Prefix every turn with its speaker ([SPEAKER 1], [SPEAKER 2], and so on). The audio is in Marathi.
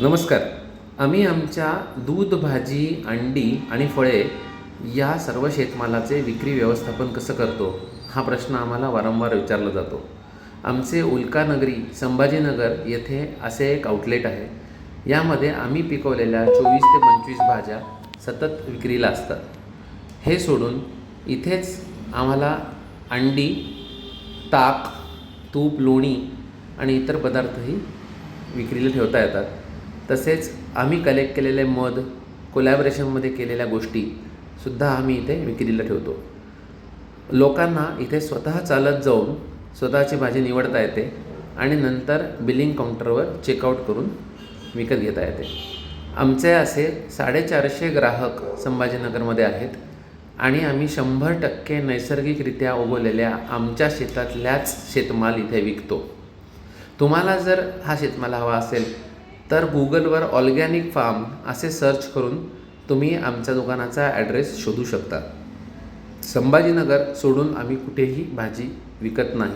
[SPEAKER 1] नमस्कार. आम्ही आमच्या दूध भाजी अंडी आणि फळे या सर्व शेतमालाचे विक्री व्यवस्थापन कसं करतो हा प्रश्न आम्हाला वारंवार विचारला जातो. आमचे उल्कानगरी संभाजीनगर येथे असे एक आउटलेट आहे. यामध्ये आम्ही पिकवलेल्या चोवीस ते पंचवीस भाज्या सतत विक्रीला असतात. हे सोडून इथेच आम्हाला अंडी ताक तूप लोणी आणि इतर पदार्थही विक्रीला ठेवता येतात. तसेच आम्ही कलेक्ट केलेले मध कोलॅबरेशनमध्ये केलेल्या गोष्टीसुद्धा आम्ही इथे विक्रीला ठेवतो. लोकांना इथे स्वतः चालत जाऊन स्वतःची भाजी निवडता येते आणि नंतर बिलिंग काउंटरवर चेकआउट करून विकत घेता येते. आमचे असे साडेचारशे ग्राहक संभाजीनगरमध्ये आहेत आणि आम्ही शंभर टक्के नैसर्गिकरित्या उगवलेल्या आमच्या शेतातल्याच शेतमाल इथे विकतो. तुम्हाला जर हा शेतमाल हवा असेल तर गुगलवर ऑर्गॅनिक फार्म असे सर्च करून तुम्ही आमच्या दुकानाचा ॲड्रेस शोधू शकता. संभाजीनगर सोडून आम्ही कुठेही भाजी विकत नाही.